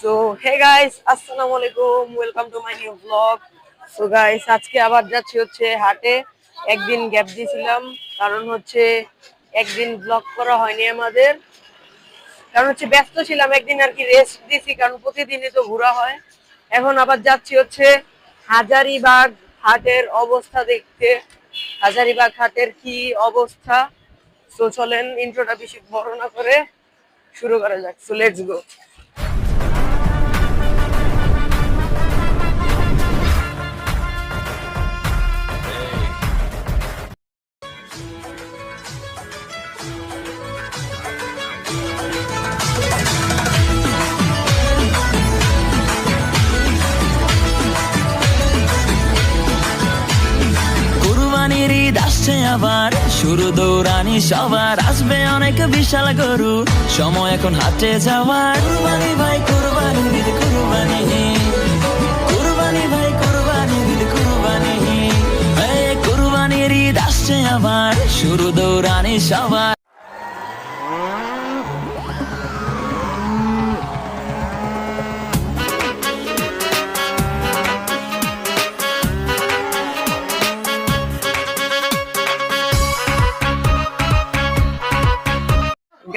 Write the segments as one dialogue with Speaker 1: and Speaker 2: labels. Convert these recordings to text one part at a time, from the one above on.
Speaker 1: So hey guys আসসালামু আলাইকুম welcome to my new vlog so guys আজকে আবার যাচ্ছি হচ্ছে হাটে। একদিন গ্যাপ দিয়েছিলাম, কারণ হচ্ছে একদিন ব্লগ করা হয়নি আমাদের। কারণ হচ্ছে ব্যস্ত ছিলাম, একদিন আর কি রেস্ট দিয়েছি, কারণ প্রতিদিনই তো ঘোরা হয়। এখন আবার যাচ্ছি হচ্ছে হাজারিবাগ হাটের অবস্থা দেখতে। হাজারিবাগ হাটের কি অবস্থা? সো চলেন ইন্ট্রোটা বেশি বড় না করে শুরু করা যাক। সো লেটস গো
Speaker 2: আসছে আবার। শুরু দৌড়ানি সবার। আসবে অনেক বিশাল গরু। সময় এখন হাটে যাওয়ার। কুরবানি ভাই, কুরবানি দিদি কুরবানি। কুরবানি ভাই, কুরবানি দিদি কুরবানি। কুরবানির ঈদ আসছে আবার। শুরু দৌড়ানি সবার।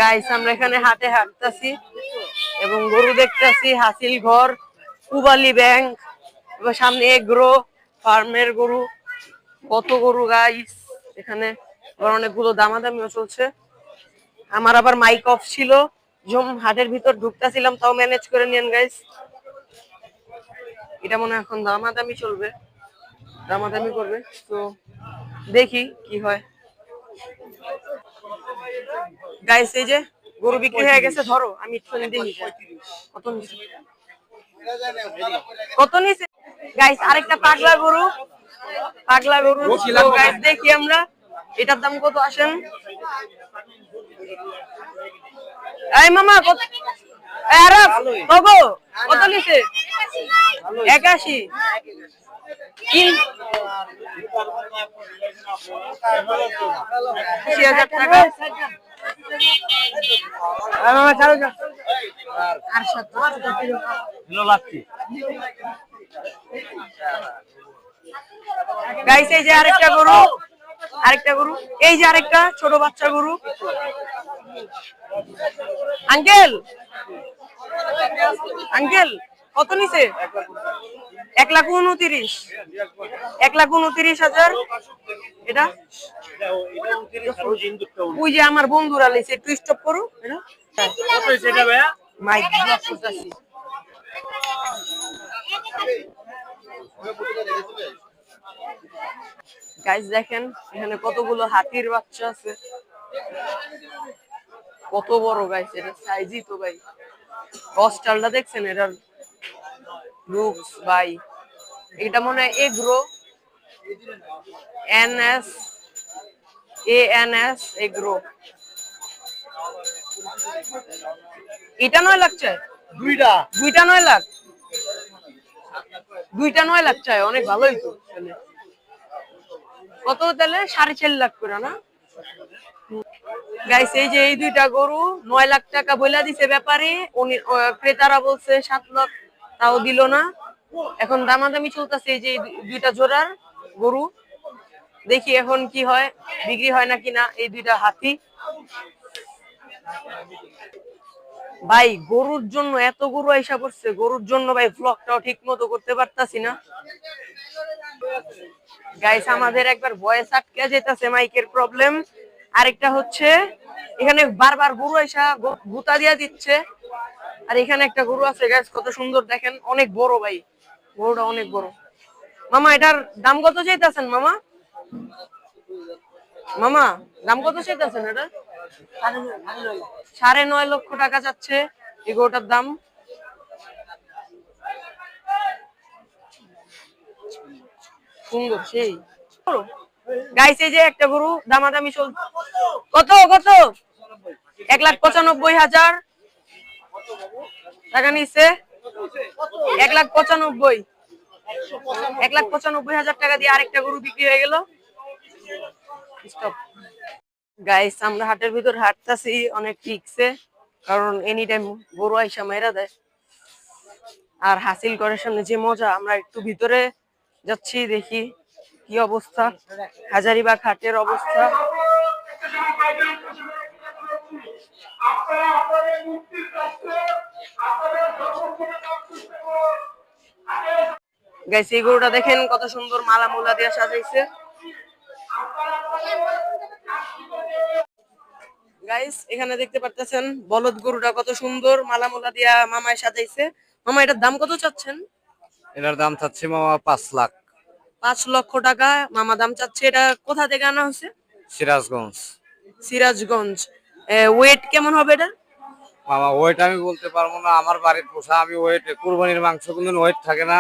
Speaker 1: গাইস আমরা এখানে হাতে হাঁটতাছি এবং গরু দেখতাছি, হাসিল ঘর, কুবালি ব্যাংক এবং সামনে এগ্রো ফার্মের গরু, কত গরু গাইস এখানে অনেকগুলো দামাদামিও চলছে। আমার আবার মাইক অফ ছিল, জম হাটের ভিতর ঢুকতেছিলাম, তাও ম্যানেজ করে নিয়েন গাইস এটা মনে এখন দামাদামি চলবে, দামাদামি করবে। তো দেখি কি হয়। গাইস এই যে গরু বিক্রি হয়ে গেছে ধরো আমি একটুখানি দেখি কত নিছে? কত নিছে? গাইস আরেকটা পাগলা গরু। পাগলা গরু। গাইস দেখি আমরা। এটার দাম কত আসেন? এই মামা কত? এই আরাফ ওগো কত নিছে? একাশি। তিন আশি হাজার টাকা। এই যে আরেকটা গরু আরেকটা গরু, এই যে আরেকটা ছোট বাচ্চা গরু। আঙ্কেল আঙ্কেল, কত নিছে? এক লাখ উনতিরিশ। এক লাখ উনতিরিশ হাজার। এটা? ওই যে আমার বন্ধুরা লেছে একটু স্টপ করো। মাইক গাইস দেখেন, এখানে কতগুলো হাতির বাচ্চা আছে। কত বড় গাইস এটা সাইজই তো ভাই কস্টালটা দেখছেন? এটার লুকস ভাই। এটা মনে হয় agro N S A N S agro. এটা নয় লাখ চাই
Speaker 3: দুইটা।
Speaker 1: দুইটা নয় লাখ। দুইটা নয় লাখ চাই অনেক ভালোই তো। কত তাহলে? সাড়ে চার লাখ করে না? গাইস এই যে এই দুইটা গরু নয় লাখ টাকা বইলা দিছে ব্যাপারে। উনি ক্রেতারা বলছে সাত লাখ তাও দিল না। এখন দামাদামি চলতেছে এই যে দুইটা জোড়ার গরু। দেখি এখন কি হয়, বিক্রি হয় না কিনা এই দুইটা হাতি। ভাই, গরুর জন্য এত গরু আইসা পড়ছে, গরুর জন্য ভাই ব্লগটাও ঠিক মতো করতে পারতাছি না। গাইস আমাদের একবার ভয়েস আটকে যেতেছে মাইকের প্রবলেম আরেকটা হচ্ছে, এখানে বারবার গরু আইসা গুতা দিয়া দিচ্ছে। আর এখানে একটা গরু আছে গাইস কত সুন্দর দেখেন, অনেক বড় ভাই। গরুটা অনেক বড়। মামা, এটার দাম কত চাইতেছেন মামা? মামা, দাম কত চাইতেছেন এটা? সাড়ে নয় লক্ষ টাকা যাচ্ছে এই গরুটার দাম। সুন্দর, সেই। গাইছে যে একটা গরু দামাদামি চল কত কত? এক লাখ পঁচানব্বই হাজার। টাকা নিচ্ছে। এক লাখ পঁচানব্বই। এক লাখ পঁচানব্বই হাজার টাকা দিয়ে আরেকটা গরু বিক্রি হয়ে গেল। গাইস আমরা হাটের ভিতর হাঁটতাছি, অনেক ঠিকছে কারণ এনি টাইম গরু আইসা মেরা দেয়। আর হাসিল করার সামনে যে মজা, আমরা একটু ভিতরে যাচ্ছি, দেখি কি অবস্থা। হাজারিবাগ হাটের অবস্থা। গাইস এই গরুটা দেখেন কত সুন্দর মালা মুলা দিয়ে সাজাইছে। গাইস এখানে দেখতে পারতেছেন বলদ গরুটা কত সুন্দর মালা মুলা দিয়া মামায় সাজাইছে। মামা এটার দাম কত চাচ্ছেন?
Speaker 3: এটার দাম চাচ্ছি মামা পাঁচ লাখ।
Speaker 1: পাঁচ লক্ষ টাকা। মামা দাম চাচ্ছে এটা কোথা থেকে আনা হচ্ছে
Speaker 3: সিরাজগঞ্জ।
Speaker 1: সিরাজগঞ্জ। ওয়েট কেমন হবে এটা
Speaker 3: মামা ওয়েট আমি বলতে পারব না। আমার বাড়ির পোষা আমি ওয়েট কুরবানির মাংস কিন্তু ওয়েট থাকে না।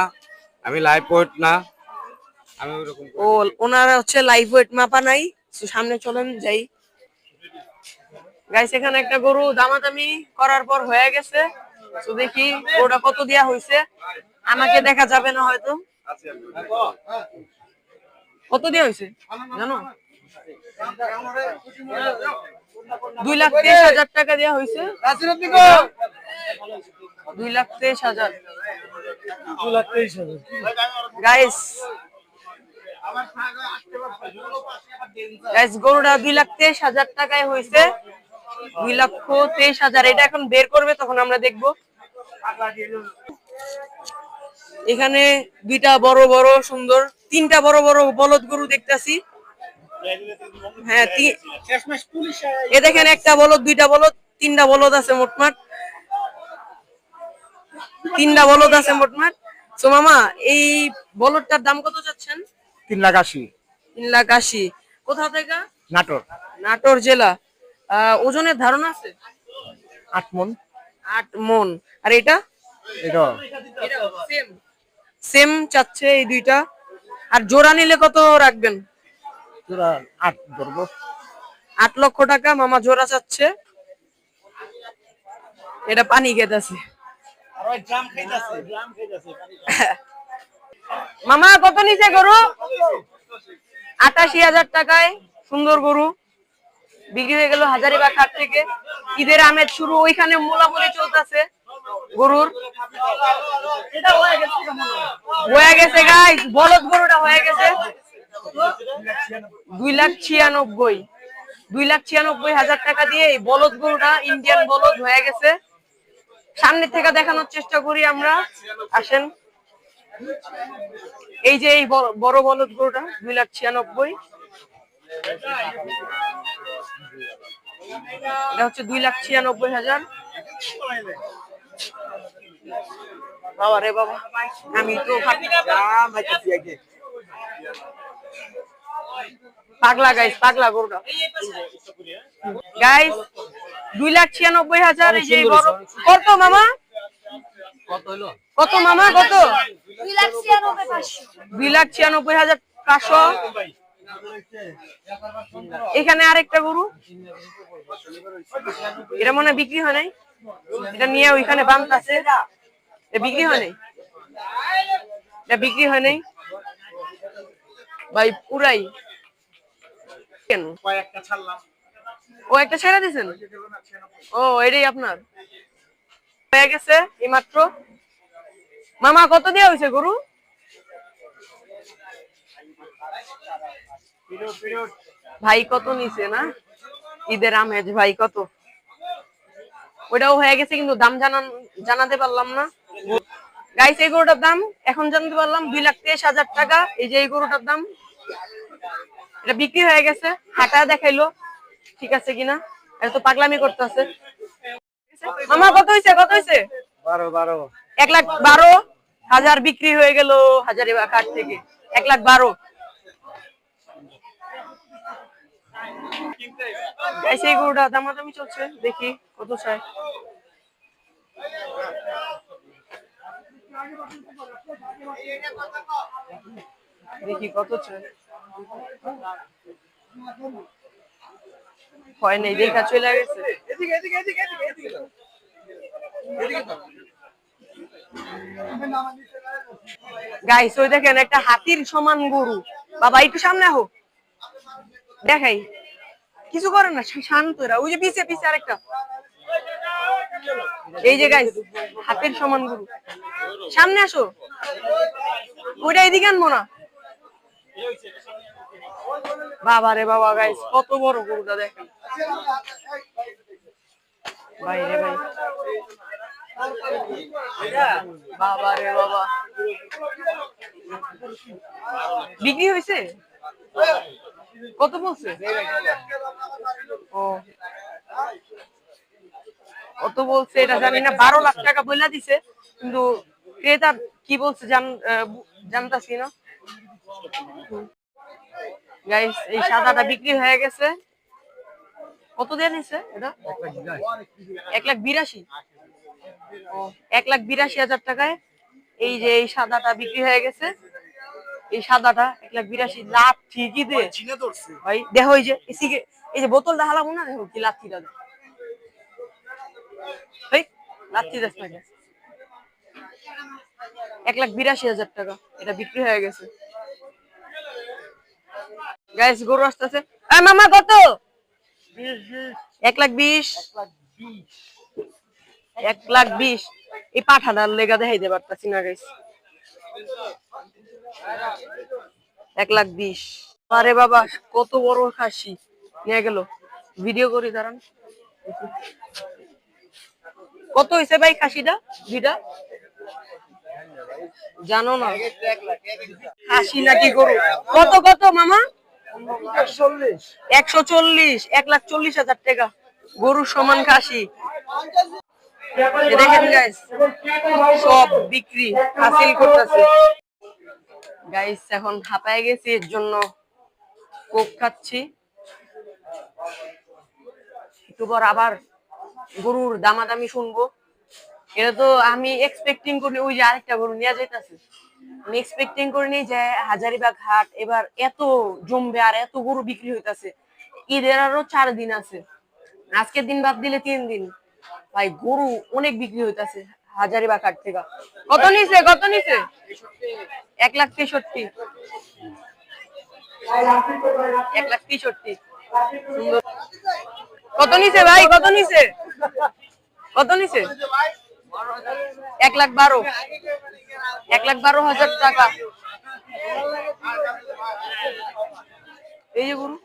Speaker 3: আমি লাইভ ওয়েট না আমি ওইরকম
Speaker 1: ও ওনারা হচ্ছে লাইভ ওয়েট মাপা নাই। সামনে চলেন যাই। গাইস এখানে একটা গরু দামাদামি করার পর হয়ে গেছে। তো দেখি গরুটা কত দেয়া হয়েছে আমাকে দেখা যাবে না হয়তো। কত দেয়া হয়েছে জানো? দুই লাখ তেইশ হাজার টাকা দেওয়া হয়েছে দুই লাখ তেইশ হাজার। গাইস গাইস গরুটা দুই লাখ তেইশ হাজার টাকায় হয়েছে। দুই লক্ষ তেইশ হাজার এটা এখন বের করবে তখন আমরা দেখব। এখানে দুইটা বড় বড় সুন্দর তিনটা বড় বড় বলদ গরু দেখতেছি। হ্যাঁ এ দেখেন একটা বলদ দুইটা বলদ তিনটা বলদ আছে মোটমাট। তিনটা বলদ আছে মোটমাট তো মামা এই বলদটার দাম কত যাচ্ছেন?
Speaker 3: তিন লাখ আশি।
Speaker 1: তিন লাখ আশি। কোথা থেকে?
Speaker 3: নাটোর।
Speaker 1: নাটোর জেলা। ওজনের ধারণা আছে?
Speaker 3: আট মন।
Speaker 1: আট মন। আর এটা?
Speaker 3: এটা।
Speaker 1: সেম সেম চাচ্ছে এই দুইটা। আর জোড়া নিলে কত রাখবেন?
Speaker 3: তোরা আট ধরবো।
Speaker 1: আট লক্ষ টাকা। মামা জোড়া চাচ্ছে। এটা পানি খেতেছে মামা কত নিচে গরু? আটাশি হাজার টাকায় সুন্দর গরু। বিক্রি হয়ে গেল হাজারিবাগ হাট থেকে। ঈদের আমেজ শুরু ওইখানে মোলামুলি চলতেছে গরুর। হয়ে গেছে গাইস বলদ গরুটা হয়ে গেছে। দুই লাখ ছিয়ানব্বই। দুই লাখ ছিয়ানব্বই হাজার টাকা দিয়ে এই বলদ গরুটা ইন্ডিয়ান বলদ হয়ে গেছে। সামনে থেকে দেখানোর চেষ্টা করি আমরা। আসেন। এই যে এই বড়- বলদ গরুটা দুই লাখ ছিয়ানব্বই। এটা হচ্ছে দুই লাখ ছিয়ানব্বই হাজার। বাবা রে বাবা, আমি তো পাগলা গাইস পাগলা গরুটা গাইস দুই লাখ ছিয়ানব্বই হাজার এই যে কত মামা? কত মামা কত?
Speaker 4: দুই লাখ ছিয়ানব্বই
Speaker 1: হাজার পাঁচশো। এখানে আরেকটা গরু। এটা মনে হয় বিক্রি হয় নাই? এটা নিয়ে ওইখানে বান্ত আছে। বিক্রি হয় নাই? এটা বিক্রি হয় নাই? ভাই পুরাই। কেন ও একটা ছেড়ে দিয়েছেন ও এটাই আপনার। হয়ে গেছে এইমাত্র মামা কত দেওয়া হয়েছে গরু? ভাই কত নিছে না? ঈদের আমেজ ভাই কত? ওটাও হয়ে গেছে কিন্তু দাম জানান জানাতে পারলাম না। গাইস এই গরুটার দাম এখন জানতে পারলাম দুই লাখ তেইশ হাজার টাকা। এই যে এই গরুটার দাম। এটা বিক্রি হয়ে গেছে হাঁটা দেখাইলো ঠিক আছে কিনা? এটা তো পাগলামি করতেছে। মামা কত হয়েছে কত হয়েছে
Speaker 3: বারো বারো।
Speaker 1: এক লাখ বারো হাজার বিক্রি হয়ে গেল হাজারি কাঠ থেকে। এক লাখ বারো। সেই গরুটা দামাদামি চলছে দেখি কত চাই দেখি কত চাই হয় নাই দেখা চলে গেছে। গাইস ওই দেখেন একটা হাতির সমান গরু। বাবা একটু সামনে আহো। দেখাই। কিছু করে না শান্ত এরা। ওই যে পিছে পিছে আরেকটা। এই যে গাইস হাতির সমান গরু। সামনে আসো। ওইটা এদিকে আনব না। বাবা রে বাবা গাইস কত বড় গরুটা দেখেন। ভাই রে ভাই। বাবা রে বাবা। বিক্রি হয়েছে? কত বলছে? ও। কত বলছে এটা জানি না, বারো লাখ টাকা বইলা দিছে, কিন্তু ক্রেতা কি বলছে জান জানতাছি না। গাইস এই সাদাটা বিক্রি হয়ে গেছে। কত দিয়ে নিছে এটা? এক লাখ বিরাশি। ও এক লাখ বিরাশি হাজার টাকায় এই যে এই সাদাটা বিক্রি হয়ে গেছে। এই সাদাটা এক লাখ বিরাশি লাভ ঠিকই দে ভাই দেখো এই যে এই এই যে বোতলটা হালাবো না দেখো কি দেয়। এই লাথি দেখ এক লাখ বিরাশি হাজার টাকা এটা বিক্রি হয়ে গেছে। গাইস গরু আসতেছে। মামা, কত? লাখ বিশ। এক লাখ বিশ। এই পারতাছি না গাইস আরে বাবা, কত বড় খাসি। নিয়ে গেল। ভিডিও করি, দাঁড়ান। কত হয়েছে ভাই খাসিটা? দুইটা? জানো না। খাসি নাকি গরু? কত কত, মামা? একশো চল্লিশ। এক লাখ চল্লিশ হাজার টাকা। সমান খাসি। দেখেন গাইস সব বিক্রি হাসিল করতেছে। এখন হাঁপায় গেছি, এর জন্য কোক খাচ্ছি। একটু পর আবার গরুর দামাদামি শুনব। এটা তো আমি এক্সপেক্টিং করি, ওই যে আরেকটা গরু নিয়ে যাইতাছে। আমি এক্সপেক্টিং করিনি যে হাজারিবাগ হাট এবার এত জমবে আর এত গরু বিক্রি হইতাছে। ঈদের আরও চার দিন আছে। আজকের দিন বাদ দিলে তিন দিন। ভাই, গরু অনেক বিক্রি হইতাছে হাজারিবাগ হাট থেকে। কত নিছে কত নিছে? এক লাখ তেষট্টি। এক লাখ তেষট্টি। সুন্দর। কত নিছে ভাই, কত নিছে? কত নিছে? এক লাখ বারো। এক লাখ বারো হাজার টাকা। এই যে গরু।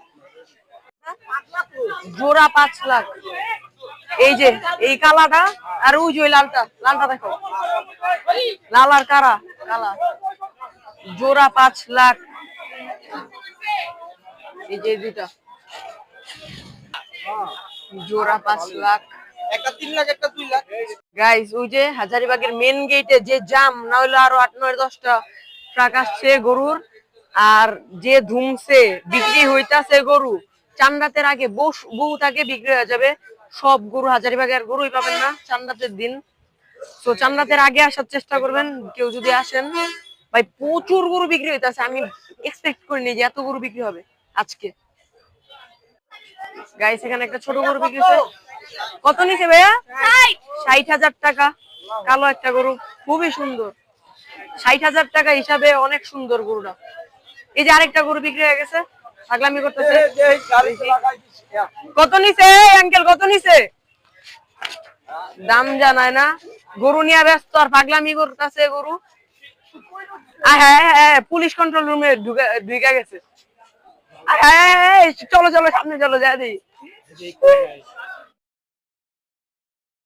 Speaker 1: জোড়া পাঁচ লাখ। এই যে, এই কালাটা আর ওই যে লালটা। লালটা দেখো। লাল আর কারা? কালা। জোড়া পাঁচ লাখ। এই যে দুইটা। জোড়া পাঁচ লাখ।
Speaker 5: একটা তিন একটা দুই
Speaker 1: গাইস ওই যে হাজারিবাগের মেন গেটে যে জাম না আরও আট, নয়, দশটা ট্রাক আসছে গরুর। আর যে ধুমছে, বিক্রি হইতাছে গরু চান্দাতের আগে বহুত আগে বিক্রি হয়ে যাবে। সব গরু হাজারিবাগের গরুই পাবেন না চান্দাতের দিন। তো চান্দাতের আগে আসার চেষ্টা করবেন, কেউ যদি আসেন। ভাই, প্রচুর গরু বিক্রি হইতাছে, আমি এক্সপেক্ট করিনি যে এত গরু বিক্রি হবে আজকে। গাইস এখানে একটা ছোট গরু বিক্রি হচ্ছে কত নিছে ভাইয়া? ষাট হাজার টাকা। কালো একটা গরু খুবই সুন্দর। ষাট হাজার টাকা হিসাবে অনেক সুন্দর গরুটা। এই যে আরেকটা গরু বিক্রি হয়ে গেছে পাগলামি করতেছে। কত নিছে? আঙ্কেল কত নিছে? দাম জানায় না। গরু নিয়ে ব্যস্ত আর পাগলামি করতেছে গরু। হ্যাঁ হ্যাঁ, পুলিশ কন্ট্রোল রুমে ঢুকে গেছে। চলো চলো সামনে চলো যা দিই